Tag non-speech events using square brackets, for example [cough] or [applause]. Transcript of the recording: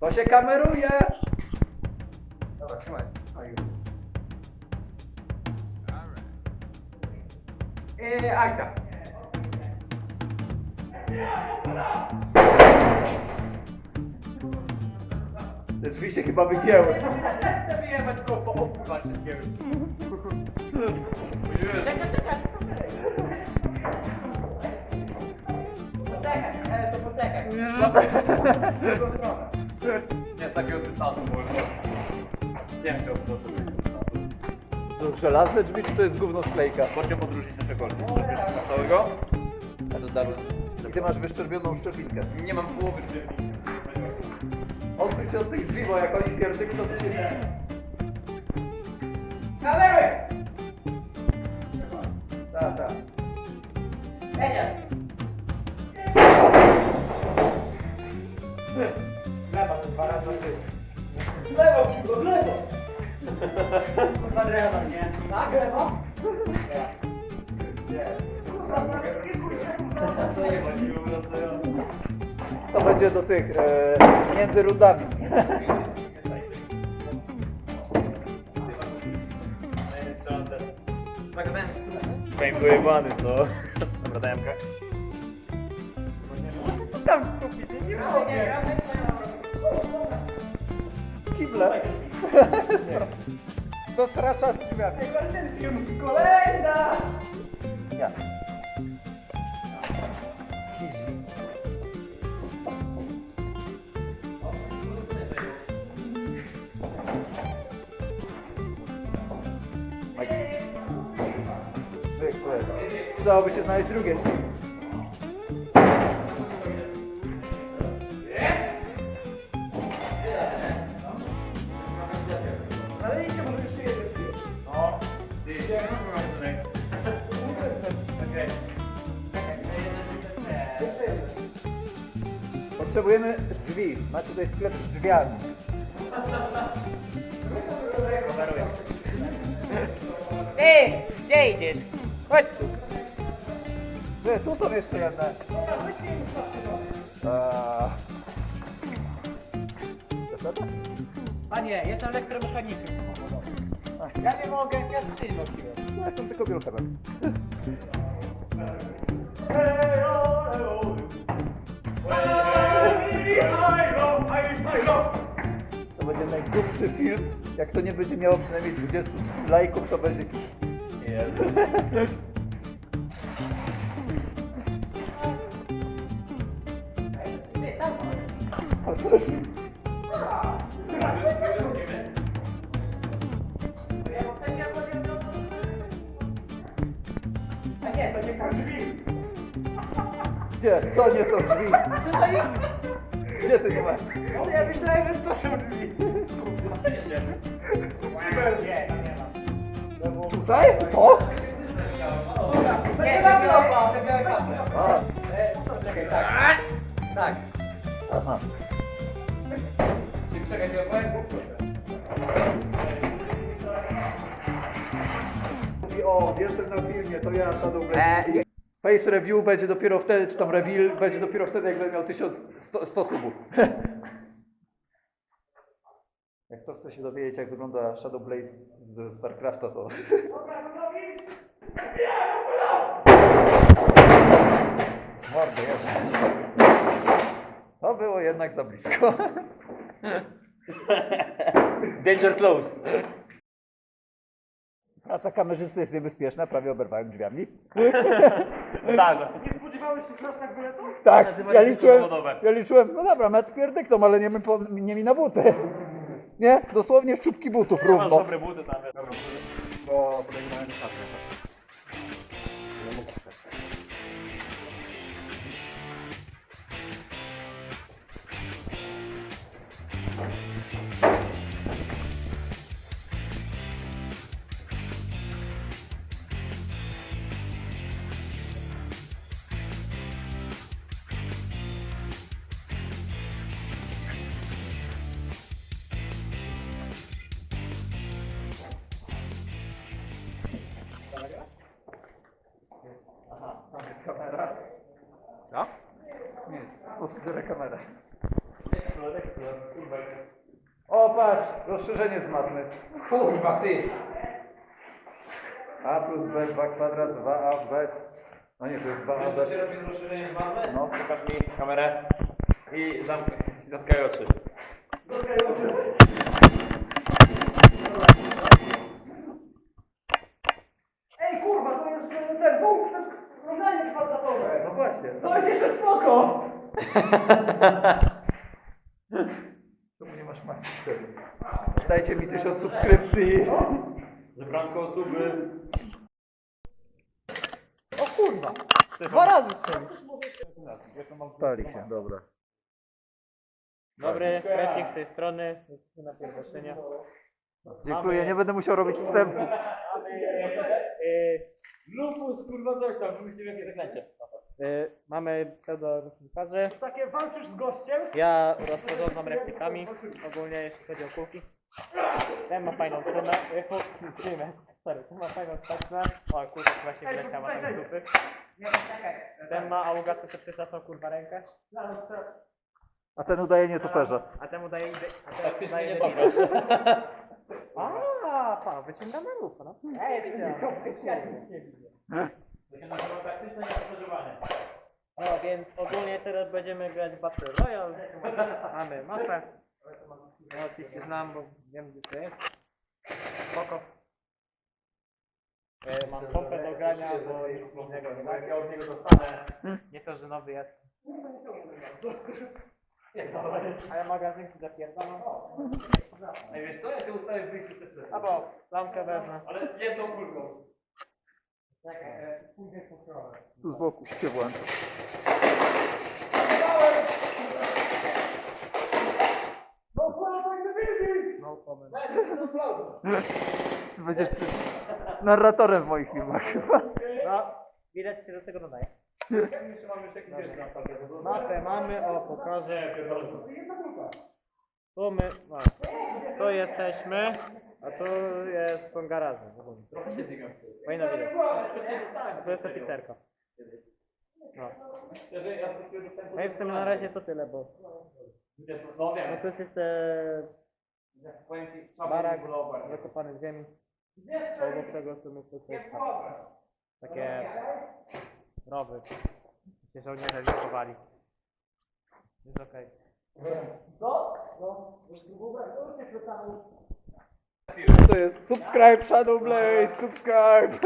To się kameruje! Dobra, trzymaj. Yy, akcja. Te drzwi się chyba wygięły. Wyjebać go po oku. Czekaj, czekaj. Poczekaj, e, to poczekaj. W drugą stronę. Nie z takiego dystansu. Nie wiem, to sobie. Są żelazne drzwi, czy to jest gówno sklejka? Pociąg odróżnić naszego całego. A co dalej? Ty masz wyszczerbioną szczepinkę. Nie mam połowy szczelni. Odbyć się od tych drzwi, bo jak oni pierdykną, to się... Kamery! Tak, tak. Jedziesz. Lewa, to dwa razy ty. Lewo, kurwa, lewo! Kurwa, nie? Tak? Nie. Nie chodziło, no to będzie do tych, e, między rundami. Dojebany, co? Dobra, dajemkę. Nie mogę. Kible. Do sracza z drzwiami. Kolejna! Ja. Kizi. Zwykłe. Przydałoby się znaleźć drugie drzwi. Potrzebujemy drzwi. Macie tutaj sklep z drzwiami. Ty, gdzie idziesz? Chodź tu. Ty, tu są jeszcze jedne. Eee. Zasada? Panie, jestem elektromechanikiem samochodowym. Ja nie mogę, ja skrzynię nosiłem. Ja jestem tylko biurkiem. Najgłupszy film. Jak to nie będzie miało przynajmniej 20 lajków, to będzie... No... A nie, to nie są drzwi. Gdzie? Co nie są drzwi? Gdzie ty nie ma? No ja myślałem, że to są drzwi. Tutaj? To? Nie, te białe, te białe kapy. A, E, co, czekaj, tak. Tak. aha. Mówi, o, jestem na filmie, to ja, Shadow Blade. Eee. Face review będzie dopiero wtedy, czy tam reveal będzie dopiero wtedy, jak będę miał 1100 100 subów. [laughs] Jak ktoś chce się dowiedzieć, jak wygląda Shadow Blaze z StarCrafta, to... Mordę, jest. To było jednak za blisko. [laughs] Danger close. Praca kamerzysty jest niebezpieczna, prawie oberwałem drzwiami. Zdarza. [laughs] Nie spodziewałeś się, że aż tak wylecą? Tak, Nazywa ja liczyłem, ja liczyłem, no dobra, metr pierdykną, ale nie mi, po, nie mi na buty. Nie, dosłownie w czubki butów Masz równo. dobre buty tam. Dobra, bo podejmowałem do szatni. Nie Co? Nie, po prostu biorę kamerę. O, patrz, rozszerzenie z matmy. Kurwa, ty! A plus B, 2 kwadrat, 2A, B. No nie, to jest 2A, Wiesz co się B. robi z mamy? No. Pokaż mi kamerę i zamknij, zamknij oczy. Ej, kurwa, to jest e, ten punkt, to jest rozdanie kwadratowe. No właśnie. To jest jeszcze spoko. [laughs] Czemu nie masz masy wtedy? Dajcie mi 1000 subskrypcji. Zebranko osoby. O kurwa. Dwa razy strzelił. Pali się, dobra. Dobry, Krecik z tej strony, na pierwoszczenie. Dziękuję, nie będę musiał robić wstępu. Yy, Lupus, kurwa, coś tam, wymyślił jakieś zaklęcie. Yy, mamy pseudo-replikarzy. Takie walczysz z gościem. Ja rozporządzam replikami, ogólnie jeśli chodzi o kulki. Ten ma fajną cenę, yy, sorry, ten ma fajną cenę. O, kurwa, właśnie wyleciała tam z dupy. Ten ma aługatę, co przyczasną kurwa rękę, A ten udaje nietoperza. a temu daje ide, a ten Faktycznie daje nie debila. dobrze. A, pan, wyciągamy lufę, no. Ej, To się nazywa taktyczne zaangażowanie. No więc ogólnie teraz będziemy grać Battle Royale. Mamy mapę. Ja oczywiście znam, bo wiem gdzie to jest. Spoko. E, mam pompę do grania, bo nic innego nie ma. Jak ja od niego dostanę. Nie to, że nowy jest. Ale magazynki zapierdalam. Ej, wiesz co, ja się ustawię w wyjściu też. Albo lampkę wezmę. Ale jedną kulką. Tu z boku się włącza. No comment. Ty będziesz ty narratorem w moich filmach chyba. No, widać się do tego nadaje. Mapę mamy, o pokażę. Tu my, no, tu jesteśmy, a tu jest ogólnie. Trochę się widać. Przecież dostałem. To jest. No. Ja z takiego dostępu No i w sumie na razie to tyle, bo No no wiem, to jest jeszcze powiem ci, słabo barak zakopany w ziemi. Obok tego co my to jest takie rowy. Się żołnierze liczowali. Jest okej. To jest subscribe Shadow Blade, subscribe.